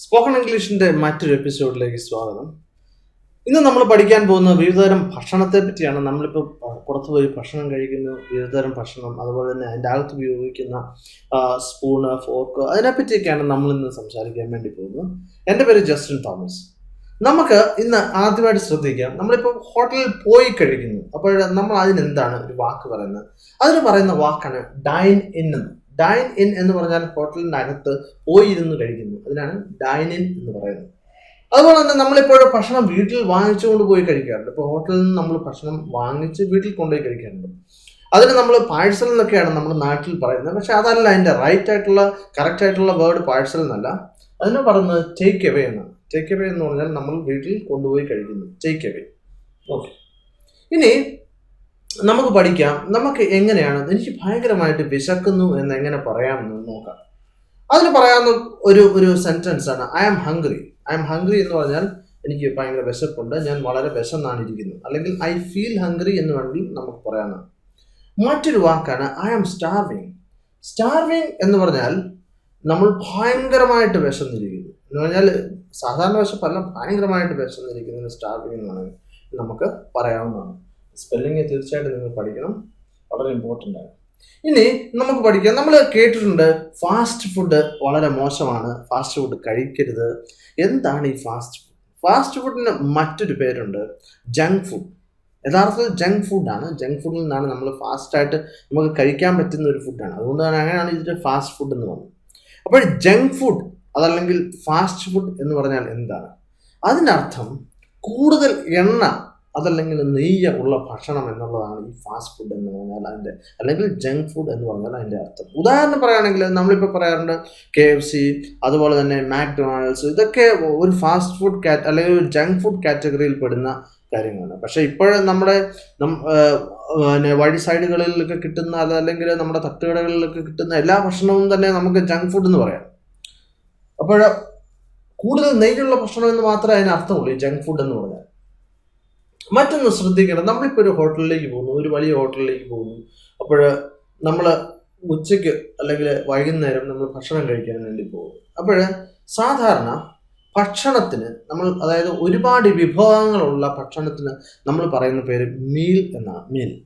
Spoken ഇംഗ്ലീഷിന്റെ മറ്റൊരു എപ്പിസോഡിലേക്ക് സ്വാഗതം. ഇന്ന് നമ്മൾ പഠിക്കാൻ പോകുന്ന വിവിധതരം ഭക്ഷണത്തെ പറ്റിയാണ്. നമ്മളിപ്പോൾ പുറത്തു പോയി ഭക്ഷണം കഴിക്കുന്നു വിവിധതരം ഭക്ഷണം അതുപോലെ തന്നെ അതിന്റെ അകത്ത് ഉപയോഗിക്കുന്ന സ്പൂണ് ഫോർക്ക് അതിനെപ്പറ്റിയൊക്കെയാണ് നമ്മൾ ഇന്ന് സംസാരിക്കാൻ വേണ്ടി പോകുന്നത്. എന്റെ പേര് ജസ്റ്റിൻ തോമസ്. നമുക്ക് ഇന്ന് ആദ്യമായിട്ട് ശ്രദ്ധിക്കാം. നമ്മളിപ്പോൾ ഹോട്ടലിൽ പോയി കഴിക്കുന്നു. അപ്പോൾ നമ്മൾ അതിനെന്താണ് ഒരു വാക്ക് പറയുന്നത്? അതിന് പറയുന്ന വാക്കാണ് ഡൈൻ ഇൻ എന്ന്. ഡൈൻ ഇൻ എന്ന് പറഞ്ഞാൽ ഹോട്ടലിന്റെ അകത്ത് ഇരുന്ന് കഴിക്കുന്നു. അതിനാണ് ഡൈൻ ഇൻ എന്ന് പറയുന്നത്. അതുപോലെ തന്നെ നമ്മളിപ്പോൾ ഭക്ഷണം വീട്ടിൽ വാങ്ങിച്ചുകൊണ്ട് പോയി കഴിക്കാറുണ്ട്. ഇപ്പോൾ ഹോട്ടലിൽ നിന്ന് നമ്മൾ ഭക്ഷണം വാങ്ങിച്ച് വീട്ടിൽ കൊണ്ടുപോയി കഴിക്കാറുണ്ട്. അതിന് നമ്മൾ പാഴ്സൽ എന്നൊക്കെയാണ് നമ്മൾ നാട്ടിൽ പറയുന്നത്. പക്ഷെ അതല്ല അതിന്റെ റൈറ്റ് ആയിട്ടുള്ള കറക്റ്റ് ആയിട്ടുള്ള വേർഡ് പാഴ്സൽ എന്നല്ല. അതിന് പറയുന്നത് ടേക്ക് എവേ എന്നാണ്. ടേക്ക് എവേ എന്ന് പറഞ്ഞാൽ നമ്മൾ വീട്ടിൽ കൊണ്ടുപോയി കഴിക്കുന്നു. ടേക്ക് എവേ ഓക്കെ ഇനി നമുക്ക് പഠിക്കാം. നമുക്ക് എങ്ങനെയാണ്? എനിക്ക് ഭയങ്കരമായിട്ട് വിശക്കുന്നു എന്ന് എങ്ങനെ പറയാമെന്ന് നോക്കാം. അതിന് പറയാവുന്ന ഒരു ഒരു സെന്റൻസ് ആണ്. I am hungry I am hungry എന്ന് പറഞ്ഞാൽ എനിക്ക് ഭയങ്കര വിശപ്പുണ്ട്. ഞാൻ വളരെ വിശന്നാണ് ഇരിക്കുന്നത് അല്ലെങ്കിൽ ഐ ഫീൽ ഹംഗ്രി എന്ന് വേണമെങ്കിൽ നമുക്ക് പറയാനാണ് മറ്റൊരു വാക്കാണ് ഐ ആം സ്റ്റാർവിങ് സ്റ്റാർവിങ് എന്ന് പറഞ്ഞാൽ നമ്മൾ ഭയങ്കരമായിട്ട് വിശന്നിരിക്കുന്നു. എന്ന് പറഞ്ഞാൽ സാധാരണ വിശപ്പല്ല ഭയങ്കരമായിട്ട് വിശന്നിരിക്കുന്നതിന് സ്റ്റാർവിങ് എന്ന് നമുക്ക് പറയാവുന്നതാണ്. സ്പെല്ലിങ് തീർച്ചയായിട്ടും നിങ്ങൾ പഠിക്കണം. വളരെ ഇമ്പോർട്ടന്റ് ആണ്. ഇനി നമുക്ക് പഠിക്കാം. നമ്മൾ കേട്ടിട്ടുണ്ട് ഫാസ്റ്റ് ഫുഡ് വളരെ മോശമാണ്. ഫാസ്റ്റ് ഫുഡ് കഴിക്കരുത്. എന്താണ് ഈ ഫാസ്റ്റ് ഫുഡ് ഫാസ്റ്റ് ഫുഡിന് മറ്റൊരു പേരുണ്ട്. ജങ്ക് ഫുഡ് യഥാർത്ഥത്തിൽ ജങ്ക് ഫുഡാണ് ജങ്ക് ഫുഡിൽ നിന്നാണ് നമ്മൾ ഫാസ്റ്റായിട്ട് നമുക്ക് കഴിക്കാൻ പറ്റുന്ന ഒരു ഫുഡാണ് അതുകൊണ്ട് തന്നെ അങ്ങനെയാണ് ഇതിന്റെ ഫാസ്റ്റ് ഫുഡ് എന്ന് പറഞ്ഞത്. അപ്പോൾ ജങ്ക് ഫുഡ് അതല്ലെങ്കിൽ ഫാസ്റ്റ് ഫുഡ് എന്ന് പറഞ്ഞാൽ എന്താണ്? അതിനർത്ഥം കൂടുതൽ എണ്ണ അതല്ലെങ്കിൽ നെയ്യ ഉള്ള ഭക്ഷണം എന്നുള്ളതാണ് ഈ ഫാസ്റ്റ് ഫുഡ് എന്ന് പറഞ്ഞാൽ അതിന്റെ അല്ലെങ്കിൽ ജങ്ക് ഫുഡ് എന്ന് പറഞ്ഞാൽ അതിന്റെ അർത്ഥം. ഉദാഹരണം പറയുകയാണെങ്കിൽ നമ്മളിപ്പോൾ പറയാറുണ്ട് കെ എഫ് സി അതുപോലെ തന്നെ മാക്ഡൊണാൾഡ്സ് ഇതൊക്കെ ഒരു ഫാസ്റ്റ് ഫുഡ് കാറ്റ് അല്ലെങ്കിൽ ഒരു ജങ്ക് ഫുഡ് കാറ്റഗറിയിൽ പെടുന്ന കാര്യങ്ങളാണ്. പക്ഷേ ഇപ്പോഴും നമ്മുടെ പിന്നെ വഴി സൈഡുകളിലൊക്കെ കിട്ടുന്ന അതല്ലെങ്കിൽ നമ്മുടെ തട്ടുകടകളിലൊക്കെ കിട്ടുന്ന എല്ലാ ഭക്ഷണവും തന്നെ നമുക്ക് ജങ്ക് ഫുഡ് എന്ന് പറയാം. അപ്പോൾ കൂടുതൽ നെയ്യുള്ള ഭക്ഷണം എന്ന് മാത്രമേ അതിന് അർത്ഥമുള്ളൂ ഈ ജങ്ക് ഫുഡ് എന്ന് പറഞ്ഞാൽ. മറ്റൊന്ന് ശ്രദ്ധിക്കണം. നമ്മളിപ്പോൾ ഒരു ഹോട്ടലിലേക്ക് പോകുന്നു ഒരു വലിയ ഹോട്ടലിലേക്ക് പോകുന്നു. അപ്പോൾ നമ്മൾ ഉച്ചയ്ക്ക് അല്ലെങ്കിൽ വൈകുന്നേരം നമ്മൾ ഭക്ഷണം കഴിക്കാൻ വേണ്ടി പോകും അപ്പോൾ സാധാരണ ഭക്ഷണത്തിന് നമ്മൾ അതായത് ഒരുപാട് വിഭവങ്ങളുള്ള ഭക്ഷണത്തിന് നമ്മൾ പറയുന്ന പേര് മീൽ എന്നാണ്. മീൽ.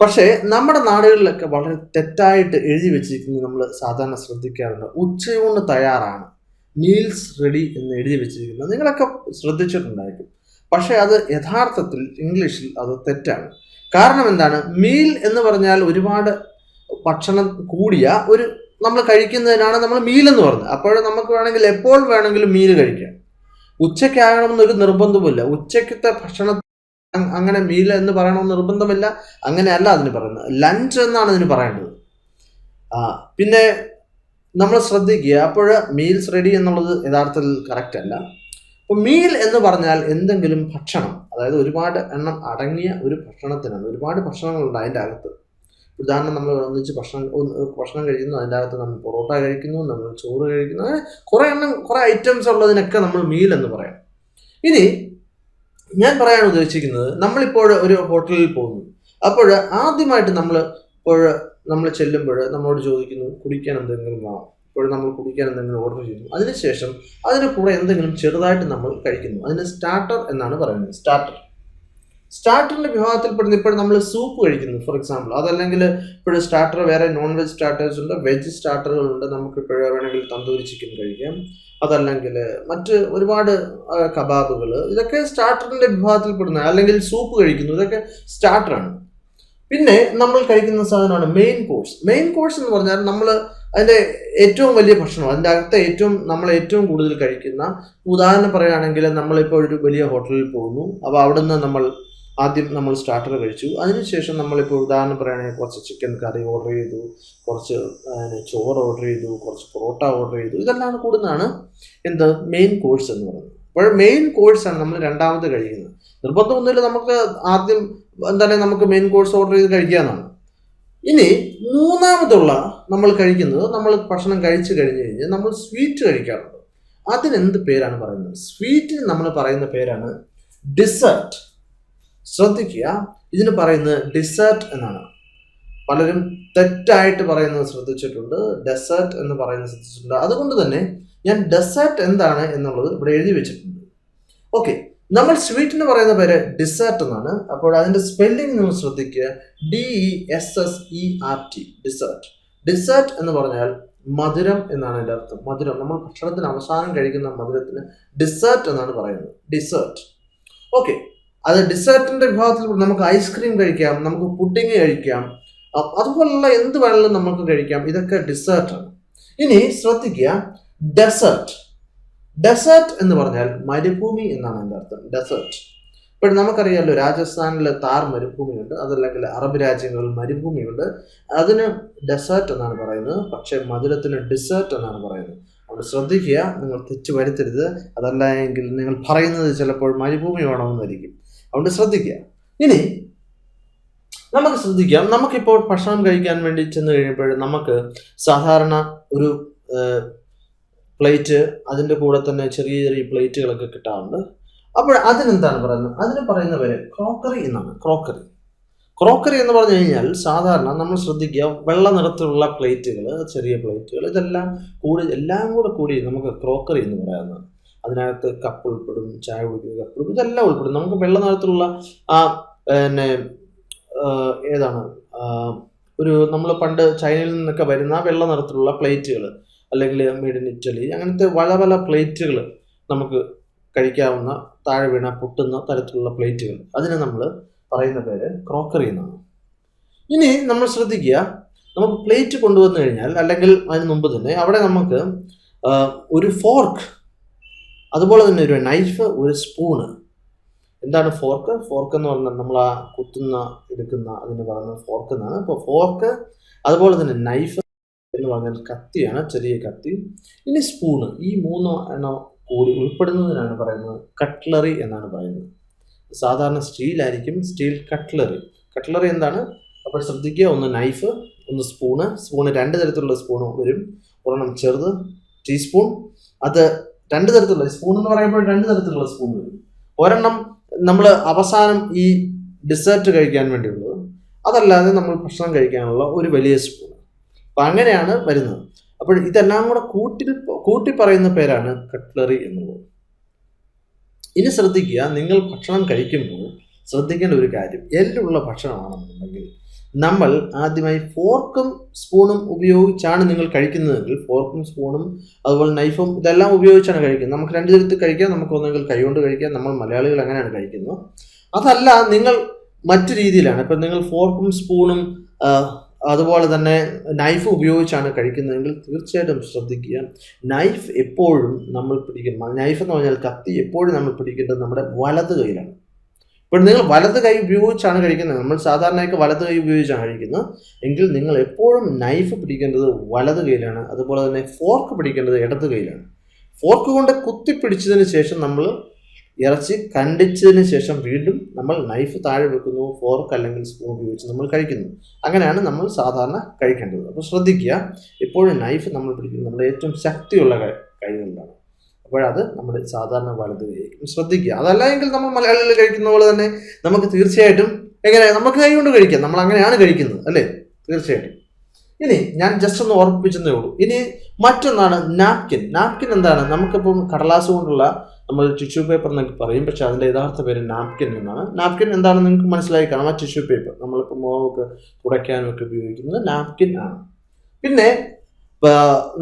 പക്ഷേ നമ്മുടെ നാടുകളിലൊക്കെ വളരെ തെറ്റായിട്ട് എഴുതി വെച്ചിരിക്കുന്നത് നമ്മൾ സാധാരണ ശ്രദ്ധിക്കാറുണ്ട്. ഉച്ചയൂണ് തയ്യാറാണ്. മീൽസ് റെഡി എന്ന് എഴുതി വെച്ചിരിക്കുന്നത്. നിങ്ങളൊക്കെ ശ്രദ്ധിച്ചിട്ടുണ്ടായിരിക്കും. പക്ഷേ അത് യഥാർത്ഥത്തിൽ ഇംഗ്ലീഷിൽ അത് തെറ്റാണ്. കാരണം എന്താണ്? മീൽ എന്ന് പറഞ്ഞാൽ ഒരുപാട് ഭക്ഷണം കൂടിയ ഒരു നമ്മൾ കഴിക്കുന്നതിനാണ് നമ്മൾ മീൽ എന്ന് പറഞ്ഞത്. അപ്പോൾ നമുക്ക് വേണമെങ്കിൽ എപ്പോൾ വേണമെങ്കിലും മീൽ കഴിക്കാം. ഉച്ചയ്ക്കാകണമെന്നൊരു നിർബന്ധമില്ല ഉച്ചയ്ക്കത്തെ ഭക്ഷണ അങ്ങനെ മീൽ എന്ന് പറയണമെന്ന് നിർബന്ധമില്ല. അങ്ങനെയല്ല അതിന് പറയുന്നത്. ലഞ്ച് എന്നാണ് ഇതിന് പറയേണ്ടത്. ആ പിന്നെ നമ്മൾ ശ്രദ്ധിക്കുക. അപ്പോൾ മീൽസ് റെഡി എന്നുള്ളത് യഥാർത്ഥത്തിൽ കറക്റ്റ് അല്ല അപ്പോൾ മീൽ എന്ന് പറഞ്ഞാൽ എന്തെങ്കിലും ഭക്ഷണം. അതായത് ഒരുപാട് എണ്ണം അടങ്ങിയ ഒരു ഭക്ഷണത്തിനാണ്. ഒരുപാട് ഭക്ഷണങ്ങളുണ്ട് അതിന്റെ അകത്ത്. ഉദാഹരണം നമ്മൾ ഒന്നിച്ച് ഭക്ഷണം ഭക്ഷണം കഴിക്കുന്നു അതിന്റെ അകത്ത് നമ്മൾ പൊറോട്ട കഴിക്കുന്നു നമ്മൾ ചോറ് കഴിക്കുന്നു അങ്ങനെ കുറേ എണ്ണം കുറേ ഐറ്റംസ് ഉള്ളതിനൊക്കെ നമ്മൾ മീൽ എന്ന് പറയാം. ഇനി ഞാൻ പറയാൻ ഉദ്ദേശിക്കുന്നത് നമ്മളിപ്പോൾ ഒരു ഹോട്ടലിൽ പോകുന്നു. അപ്പോൾ ആദ്യമായിട്ട് നമ്മൾ ഇപ്പോൾ നമ്മൾ ചെല്ലുമ്പോൾ നമ്മളോട് ചോദിക്കുന്നു കുടിക്കാൻ എന്തെങ്കിലും വേണം? ഇപ്പോൾ നമ്മൾ കുടിക്കാൻ എന്തെങ്കിലും ഓർഡർ ചെയ്യുന്നു അതിനുശേഷം അതിന് കൂടെ എന്തെങ്കിലും ചെറുതായിട്ട് നമ്മൾ കഴിക്കുന്നു. അതിന് സ്റ്റാർട്ടർ എന്നാണ് പറയുന്നത്. സ്റ്റാർട്ടർ സ്റ്റാർട്ടറിന്റെ വിഭാഗത്തിൽപ്പെടുന്ന ഇപ്പോൾ നമ്മൾ സൂപ്പ് കഴിക്കുന്നു ഫോർ എക്സാമ്പിൾ അതല്ലെങ്കിൽ ഇപ്പോൾ സ്റ്റാർട്ടർ വേറെ നോൺ വെജ് സ്റ്റാർട്ടേഴ്സ് ഉണ്ട്. വെജ് സ്റ്റാർട്ടറുകളുണ്ട് നമുക്ക് ഇപ്പോൾ വേണമെങ്കിൽ തന്തൂരി ചിക്കൻ കഴിക്കാം. അതല്ലെങ്കിൽ മറ്റ് ഒരുപാട് കബാബുകൾ. ഇതൊക്കെ സ്റ്റാർട്ടറിന്റെ വിഭാഗത്തിൽപ്പെടുന്ന അല്ലെങ്കിൽ സൂപ്പ് കഴിക്കുന്നു. ഇതൊക്കെ സ്റ്റാർട്ടറാണ് പിന്നെ നമ്മൾ കഴിക്കുന്ന സാധനമാണ് മെയിൻ കോഴ്സ് മെയിൻ കോഴ്സ് എന്ന് പറഞ്ഞാൽ നമ്മൾ അതിന്റെ ഏറ്റവും വലിയ ഭക്ഷണം അതിന്റെ അകത്ത് ഏറ്റവും നമ്മൾ ഏറ്റവും കൂടുതൽ കഴിക്കുന്ന ഉദാഹരണം പറയുകയാണെങ്കിൽ നമ്മളിപ്പോൾ ഒരു വലിയ ഹോട്ടലിൽ പോകുന്നു. അപ്പോൾ അവിടെ നിന്ന് നമ്മൾ ആദ്യം നമ്മൾ സ്റ്റാർട്ടർ കഴിച്ചു. അതിനുശേഷം നമ്മളിപ്പോൾ ഉദാഹരണം പറയുകയാണെങ്കിൽ കുറച്ച് ചിക്കൻ കറി ഓർഡർ ചെയ്തു കുറച്ച് ചോറ് ഓർഡർ ചെയ്തു കുറച്ച് പൊറോട്ട ഓർഡർ ചെയ്തു. ഇതെല്ലാം കൂടുന്നതാണ് എന്ത്? മെയിൻ കോഴ്സ് എന്ന് പറയുന്നത്. അപ്പോൾ മെയിൻ കോഴ്സാണ് നമ്മൾ രണ്ടാമത് കഴിക്കുന്നത്. നിർബന്ധമൊന്നുമില്ല നമുക്ക് ആദ്യം എന്തായാലും നമുക്ക് മെയിൻ കോഴ്സ് ഓർഡർ ചെയ്ത് കഴിക്കാമെന്നാണ്. ഇനി മൂന്നാമതുള്ള നമ്മൾ കഴിക്കുന്നത് നമ്മൾ ഭക്ഷണം കഴിച്ചു കഴിഞ്ഞ് കഴിഞ്ഞ് നമ്മൾ സ്വീറ്റ് കഴിക്കാറുണ്ട്. അതിനെന്ത് പേരാണ് പറയുന്നത്? സ്വീറ്റിന് നമ്മൾ പറയുന്ന പേരാണ് ഡിസേർട്ട് ശ്രദ്ധിക്കുക. ഇതിന് പറയുന്നത് ഡിസേർട്ട് എന്നാണ്. പലരും തെറ്റായിട്ട് പറയുന്നത് ശ്രദ്ധിച്ചിട്ടുണ്ട്. ഡെസേർട്ട് എന്ന് പറയുന്നത് ശ്രദ്ധിച്ചിട്ടുണ്ട്. അതുകൊണ്ട് തന്നെ ഞാൻ ഡെസേർട്ട് എന്താണ് എന്നുള്ളത് ഇവിടെ എഴുതി വെച്ചിട്ടുണ്ട്. ഓക്കെ നമ്മൾ സ്വീറ്റ് എന്ന് പറയുന്ന പേര് ഡിസേർട്ട് എന്നാണ്. അപ്പോൾ അതിന്റെ സ്പെല്ലിംഗ് നിങ്ങൾ ശ്രദ്ധിക്കുക. D E S S E R T dessert dessert എന്ന് പറഞ്ഞാൽ മധുരം എന്നാണ് എന്റെ അർത്ഥം. മധുരം നമ്മൾ ഭക്ഷണത്തിന് അവസാനം കഴിക്കുന്ന മധുരത്തിന് ഡിസേർട്ട് എന്നാണ് പറയുന്നത്. ഡിസേർട്ട് ഓക്കെ അത് ഡിസേർട്ടിന്റെ വിഭാഗത്തിൽ നമുക്ക് ഐസ്ക്രീം കഴിക്കാം നമുക്ക് പുഡിങ് കഴിക്കാം. അതുപോലുള്ള എന്ത് വേണമെങ്കിലും നമുക്ക് കഴിക്കാം. ഇതൊക്കെ ഡിസേർട്ടാണ് ഇനി ശ്രദ്ധിക്കുക. ഡെസേർട്ട് ഡെസേർട്ട് എന്ന് പറഞ്ഞാൽ മരുഭൂമി എന്നാണ് എന്റെ അർത്ഥം. ഡെസേർട്ട് ഇപ്പോൾ നമുക്കറിയാമല്ലോ രാജസ്ഥാനിൽ താർ മരുഭൂമിയുണ്ട് അതല്ലെങ്കിൽ അറബ് രാജ്യങ്ങളിൽ മരുഭൂമിയുണ്ട്. അതിന് ഡെസേർട്ട് എന്നാണ് പറയുന്നത് പക്ഷേ മധുരത്തിന് ഡിസേർട്ട് എന്നാണ് പറയുന്നത്. അവിടെ ശ്രദ്ധിക്കുക നിങ്ങൾ തെറ്റ് വരുത്തരുത്. അതല്ല എങ്കിൽ നിങ്ങൾ പറയുന്നത് ചിലപ്പോൾ മരുഭൂമി വേണമെന്നായിരിക്കും അതുകൊണ്ട് ശ്രദ്ധിക്കുക. ഇനി നമുക്ക് ശ്രദ്ധിക്കാം. നമുക്കിപ്പോൾ ഭക്ഷണം കഴിക്കാൻ വേണ്ടി ചെന്ന് കഴിയുമ്പോൾ നമുക്ക് സാധാരണ ഒരു പ്ലേറ്റ് അതിന്റെ കൂടെ തന്നെ ചെറിയ ചെറിയ പ്ലേറ്റുകളൊക്കെ കിട്ടാറുണ്ട്. അപ്പോൾ അതിനെന്താണ് പറയുന്നത്? അതിന് പറയുന്ന പേര് ക്രോക്കറി എന്നാണ്. ക്രോക്കറി. ക്രോക്കറി എന്ന് പറഞ്ഞു കഴിഞ്ഞാൽ സാധാരണ നമ്മൾ ശ്രദ്ധിക്കുക വെള്ള നിറത്തിലുള്ള പ്ലേറ്റുകൾ ചെറിയ പ്ലേറ്റുകൾ ഇതെല്ലാം കൂടി എല്ലാം കൂടെ കൂടി നമുക്ക് ക്രോക്കറി എന്ന് പറയുന്നത് അതിനകത്ത് കപ്പ് ഉൾപ്പെടും ചായ കുടിക്കുന്ന കപ്പ് ഉൾപ്പെടും ഇതെല്ലാം ഉൾപ്പെടും. നമുക്ക് വെള്ള നിറത്തിലുള്ള ആ പിന്നെ ഏതാണ്? ഒരു നമ്മൾ പണ്ട് ചൈനയിൽ നിന്നൊക്കെ വരുന്ന വെള്ള നിറത്തിലുള്ള പ്ലേറ്റുകൾ അല്ലെങ്കിൽ മെയ്ഡ് ഇൻ ഇറ്റലി അങ്ങനത്തെ പല പല പ്ലേറ്റുകൾ നമുക്ക് കഴിക്കാവുന്ന താഴെ വീണ പൊട്ടുന്ന തരത്തിലുള്ള പ്ലേറ്റുകൾ. അതിനെ നമ്മൾ പറയുന്ന പേര് ക്രോക്കറി എന്നാണ്. ഇനി നമ്മൾ ശ്രദ്ധിക്കുക നമുക്ക് പ്ലേറ്റ് കൊണ്ടുവന്നു കഴിഞ്ഞാൽ അല്ലെങ്കിൽ അതിന് മുമ്പ് തന്നെ അവിടെ നമുക്ക് ഒരു ഫോർക്ക് അതുപോലെ തന്നെ ഒരു നൈഫ് ഒരു സ്പൂണ് എന്താണ് ഫോർക്ക് ഫോർക്ക് എന്ന് പറഞ്ഞാൽ നമ്മൾ ആ കുത്തുന്ന എടുക്കുന്ന അതിന് പറയുന്ന ഫോർക്ക് എന്നാണ്. അപ്പോൾ ഫോർക്ക് അതുപോലെ തന്നെ നൈഫ് എന്ന് പറഞ്ഞാൽ കത്തിയാണ് ചെറിയ കത്തി. ഇനി സ്പൂണ് ഈ മൂന്നോ എണ്ണം കൂടി ഉൾപ്പെടുന്നതിനാണ് പറയുന്നത് കട്ട്ലറി എന്നാണ് പറയുന്നത്. സാധാരണ സ്റ്റീലായിരിക്കും സ്റ്റീൽ കട്ട്ലറി കട്ട്ലറി എന്താണ്? അപ്പോൾ ശ്രദ്ധിക്കുക ഒന്ന് നൈഫ് ഒന്ന് സ്പൂണ് സ്പൂണ് രണ്ട് തരത്തിലുള്ള സ്പൂണ് വരും. ഒരെണ്ണം ചെറുത് ടീസ്പൂൺ അത് രണ്ട് തരത്തിലുള്ള സ്പൂൺ എന്ന് പറയുമ്പോൾ രണ്ട് തരത്തിലുള്ള സ്പൂൺ വരും. ഒരെണ്ണം നമ്മൾ അവസാനം ഈ ഡിസേർട്ട് കഴിക്കാൻ വേണ്ടിയുള്ളത്. അതല്ലാതെ നമ്മൾ ഭക്ഷണം കഴിക്കാനുള്ള ഒരു വലിയ സ്പൂൺ അപ്പം അങ്ങനെയാണ് വരുന്നത്. അപ്പോൾ ഇതെല്ലാം കൂടെ കൂട്ടി കൂട്ടി പറയുന്ന പേരാണ് കട്ട്ലറി എന്നുള്ളത്. ഇനി ശ്രദ്ധിക്കുക നിങ്ങൾ ഭക്ഷണം കഴിക്കുമ്പോൾ ശ്രദ്ധിക്കേണ്ട ഒരു കാര്യം എല്ലുള്ള ഭക്ഷണമാണെന്നുണ്ടെങ്കിൽ നമ്മൾ ആദ്യമായി ഫോർക്കും സ്പൂണും ഉപയോഗിച്ചാണ് നിങ്ങൾ കഴിക്കുന്നതെങ്കിൽ ഫോർക്കും സ്പൂണും അതുപോലെ നൈഫും ഇതെല്ലാം ഉപയോഗിച്ചാണ് കഴിക്കുന്നത്. നമുക്ക് രണ്ട് തരത്തിൽ കഴിക്കാം നമുക്ക് ഒന്നെങ്കിൽ കൈകൊണ്ട് കഴിക്കാം നമ്മൾ മലയാളികൾ അങ്ങനെയാണ് കഴിക്കുന്നത്. അതല്ല നിങ്ങൾ മറ്റു രീതിയിലാണ്. ഇപ്പം നിങ്ങൾ ഫോർക്കും സ്പൂണും അതുപോലെ തന്നെ നൈഫ് ഉപയോഗിച്ചാണ് കഴിക്കുന്നതെങ്കിൽ തീർച്ചയായിട്ടും ശ്രദ്ധിക്കുക. നൈഫ് എപ്പോഴും നമ്മൾ പിടിക്കുന്ന നൈഫ് എന്ന് പറഞ്ഞാൽ കത്തി എപ്പോഴും നമ്മൾ പിടിക്കേണ്ടത് നമ്മുടെ വലത് കൈയിലാണ്. ഇപ്പോൾ നിങ്ങൾ വലത് കൈ ഉപയോഗിച്ചാണ് കഴിക്കുന്നത്. നമ്മൾ സാധാരണയൊക്കെ വലത് കൈ ഉപയോഗിച്ചാണ് കഴിക്കുന്നത്. എങ്കിൽ നിങ്ങൾ എപ്പോഴും നൈഫ് പിടിക്കേണ്ടത് വലത് കൈയിലാണ്. അതുപോലെ തന്നെ ഫോർക്ക് പിടിക്കേണ്ടത് ഇടത് കൈയിലാണ്. ഫോർക്ക് കൊണ്ട് കുത്തി പിടിച്ചതിന് ശേഷം നമ്മൾ ഇറച്ചി കണ്ടിച്ചതിന് ശേഷം വീണ്ടും നമ്മൾ നൈഫ് താഴെ വെക്കുന്നു ഫോർക്ക് അല്ലെങ്കിൽ സ്പൂൺ ഉപയോഗിച്ച് നമ്മൾ കഴിക്കുന്നു. അങ്ങനെയാണ് നമ്മൾ സാധാരണ കഴിക്കേണ്ടത്. അപ്പോൾ ശ്രദ്ധിക്കുക എപ്പോഴും നൈഫ് നമ്മൾ പിടിക്കുന്നത് നമ്മുടെ ഏറ്റവും ശക്തിയുള്ള കഴിവുകളാണ് അപ്പോഴത് നമ്മുടെ സാധാരണ വലത് കൈയായിരിക്കും ശ്രദ്ധിക്കുക. അതല്ല എങ്കിൽ നമ്മൾ മലയാളികൾ കഴിക്കുന്ന പോലെ തന്നെ നമുക്ക് തീർച്ചയായിട്ടും എങ്ങനെ നമുക്ക് കൈ കൊണ്ട് കഴിക്കാം. നമ്മൾ അങ്ങനെയാണ് കഴിക്കുന്നത് അല്ലേ? തീർച്ചയായിട്ടും. ഇനി ഞാൻ ജസ്റ്റ് ഒന്ന് ഓർമ്മിപ്പിച്ചതേ ഉള്ളൂ. ഇനി മറ്റൊന്നാണ് നാപ്കിൻ നാപ്കിൻ എന്താണ്? നമുക്കിപ്പം കടലാസ് കൊണ്ടുള്ള നമ്മൾ ടിഷ്യൂ പേപ്പർ എന്നൊക്കെ പറയും. പക്ഷെ അതിന്റെ യഥാർത്ഥ പേര് നാപ്കിൻ എന്നാണ്. നാപ്കിൻ എന്താണെന്ന് നിങ്ങൾക്ക് മനസ്സിലായി കാണാം. ആ ടിഷ്യൂ പേപ്പർ നമ്മളിപ്പോൾ മുഖമൊക്കെ ഉടയ്ക്കാനും ഒക്കെ ഉപയോഗിക്കുന്നത് നാപ്കിൻ ആണ്. പിന്നെ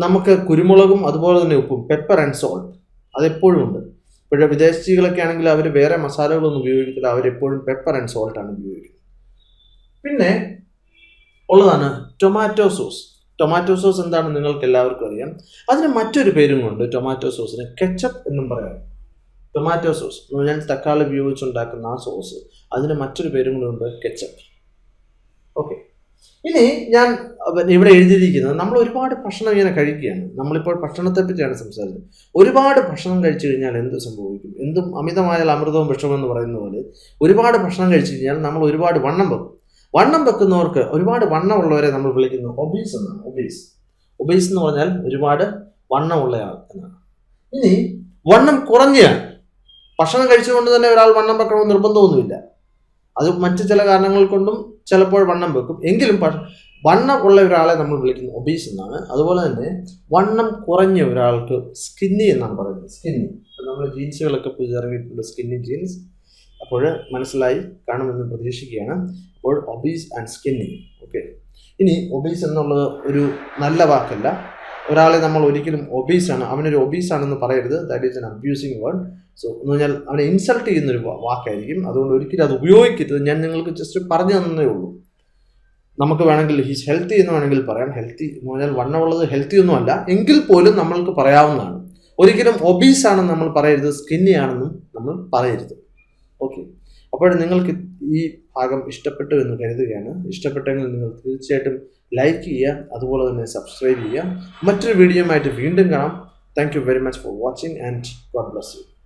നമുക്ക് കുരുമുളകും അതുപോലെ തന്നെ ഉപ്പും പെപ്പർ ആൻഡ് സോൾട്ട് അതെപ്പോഴും ഉണ്ട്. പക്ഷേ വിദേശികളൊക്കെ ആണെങ്കിൽ അവർ വേറെ മസാലകളൊന്നും ഉപയോഗിക്കത്തില്ല. അവരെപ്പോഴും പെപ്പർ ആൻഡ് സോൾട്ട് ആണ് ഉപയോഗിക്കുന്നത്. പിന്നെ ഉള്ളതാണ് ടൊമാറ്റോ സോസ് ടൊമാറ്റോ സോസ് എന്താണെന്ന് നിങ്ങൾക്ക് എല്ലാവർക്കും അറിയാം. അതിന് മറ്റൊരു പേരും കൊണ്ട് ടൊമാറ്റോ സോസിന് കെച്ചപ്പ് എന്നും പറയാം. ടൊമാറ്റോ സോസ് പറഞ്ഞാൽ തക്കാളി ഉപയോഗിച്ചുണ്ടാക്കുന്ന ആ സോസ്. അതിന് മറ്റൊരു പേരും കൂടെ ഉണ്ട് കെച്ചപ്പ്. ഓക്കെ. ഇനി ഞാൻ ഇവിടെ എഴുതിയിരിക്കുന്നത് നമ്മൾ ഒരുപാട് ഭക്ഷണം ഇങ്ങനെ കഴിക്കുകയാണ്. നമ്മളിപ്പോൾ ഭക്ഷണത്തെ പറ്റിയാണ് സംസാരിച്ചത് ഒരുപാട് ഭക്ഷണം കഴിച്ചു കഴിഞ്ഞാൽ എന്ത് സംഭവിക്കും? എന്തും അമിതമായാൽ അമൃതവും വിഷമം എന്ന് പറയുന്ന പോലെ ഒരുപാട് ഭക്ഷണം കഴിച്ചു കഴിഞ്ഞാൽ നമ്മൾ ഒരുപാട് വണ്ണം വെക്കും. വണ്ണം വെക്കുന്നവർക്ക് ഒരുപാട് വണ്ണമുള്ളവരെ നമ്മൾ വിളിക്കുന്നു ഒബീസ് എന്നാണ്. ഒബീസ്. ഒബീസ് എന്ന് പറഞ്ഞാൽ ഒരുപാട് വണ്ണമുള്ളയാൾ എന്നാണ്. ഇനി വണ്ണം കുറഞ്ഞയാൾ ഭക്ഷണം കഴിച്ചുകൊണ്ട് തന്നെ ഒരാൾ വണ്ണം വെക്കണമെന്ന് നിർബന്ധമൊന്നുമില്ല. അത് മറ്റു ചില കാരണങ്ങൾ കൊണ്ടും ചിലപ്പോൾ വണ്ണം വെക്കും. എങ്കിലും വണ്ണം ഉള്ള ഒരാളെ നമ്മൾ വിളിക്കുന്നത് ഒബീസ് എന്നാണ്. അതുപോലെ തന്നെ വണ്ണം കുറഞ്ഞ ഒരാൾക്ക് സ്കിന്നി എന്നാണ് പറയുന്നത്. സ്കിന്നി നമ്മൾ ജീൻസുകളൊക്കെ പുതിയിറങ്ങിയിട്ടുണ്ട് സ്കിന്നി ജീൻസ് അപ്പോൾ മനസ്സിലായി കാണുമെന്ന് പ്രതീക്ഷിക്കുകയാണ്. അപ്പോൾ ഒബീസ് ആൻഡ് സ്കിന്നി ഓക്കെ ഇനി ഒബീസ് എന്നുള്ളത് ഒരു നല്ല വാക്കല്ല. ഒരാളെ നമ്മൾ ഒരിക്കലും ഒബീസാണ് അവനൊരു ഒബീസ് ആണെന്ന് പറയരുത്. That is an abusing word so എന്ന് പറഞ്ഞാൽ അവനെ ഇൻസൾട്ട് ചെയ്യുന്നൊരു വാക്കായിരിക്കും. അതുകൊണ്ട് ഒരിക്കലും അത് ഉപയോഗിക്കരുത്. ഞാൻ നിങ്ങൾക്ക് ജസ്റ്റ് പറഞ്ഞു തന്നേ ഉള്ളൂ. നമുക്ക് വേണമെങ്കിൽ ഹീസ് ഹെൽത്തി എന്ന് വേണമെങ്കിൽ പറയാം. ഹെൽത്തി എന്ന് പറഞ്ഞാൽ വണ്ണമുള്ളത് ഹെൽത്തി ഒന്നും അല്ല. എങ്കിൽ പോലും നമ്മൾക്ക് പറയാവുന്നതാണ്. ഒരിക്കലും ഒബീസ് ആണെന്ന് നമ്മൾ പറയരുത്. സ്കിന്നി ആണെന്നും നമ്മൾ പറയരുത്. ഓക്കെ അപ്പോൾ നിങ്ങൾക്ക് ഈ ഭാഗം ഇഷ്ടപ്പെട്ടു എന്ന് കരുതുകയാണ്. ഇഷ്ടപ്പെട്ടെങ്കിൽ നിങ്ങൾ തീർച്ചയായിട്ടും ലൈക്ക് ചെയ്യുക. അതുപോലെ തന്നെ സബ്സ്ക്രൈബ് ചെയ്യുക. മറ്റൊരു വീഡിയോയുമായിട്ട് വീണ്ടും കാണാം. Thank you very much for watching and God bless you